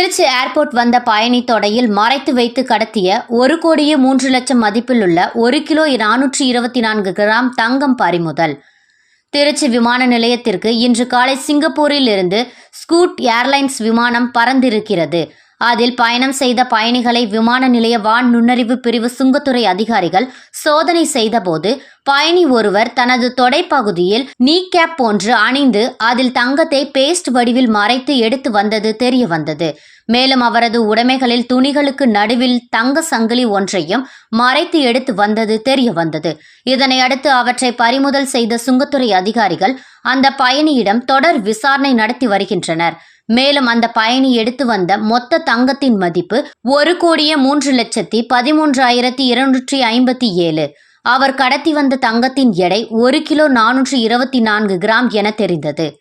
Trichy airport வந்த பயணி தொடையில் மறைத்து வைத்து கடத்திய ஒரு கோடியே மூன்று லட்சம் மதிப்பில் உள்ள ஒரு கிலோ நானூற்றி இருபத்தி நான்கு கிராம் தங்கம் பறிமுதல். திருச்சி விமான நிலையத்திற்கு இன்று காலை சிங்கப்பூரில் இருந்து ஸ்கூட் ஏர்லைன்ஸ் விமானம் பறந்திருக்கிறது. அதில் பயணம் செய்த பயணிகளை விமான நிலைய வான் நுண்ணறிவு பிரிவு சுங்கத்துறை அதிகாரிகள் சோதனை செய்தபோது பயணி ஒருவர் தனது தொடைப்பகுதியில் நீ கேப் போன்று அணிந்து அதில் தங்கத்தை பேஸ்ட் வடிவில் மறைத்து எடுத்து வந்தது தெரிய வந்தது. மேலும் அவரது உடைமைகளில் துணிகளுக்கு நடுவில் தங்க சங்கிலி ஒன்றையும் மறைத்து எடுத்து வந்தது தெரிய வந்தது. இதனை அடுத்து அவற்றை பறிமுதல் செய்த சுங்கத்துறை அதிகாரிகள் அந்த பயணியிடம் தொடர் விசாரணை நடத்தி வருகின்றனர். மேலும் அந்த பயணி எடுத்து வந்த மொத்த தங்கத்தின் மதிப்பு ஒரு கோடியே மூன்று லட்சத்தி பதிமூன்றாயிரத்தி இருநூற்றி ஐம்பத்தி ஏழு. அவர் கடத்தி வந்த தங்கத்தின் எடை ஒரு கிலோ நானூற்றி இருபத்தி நான்கு கிராம் என தெரிந்தது.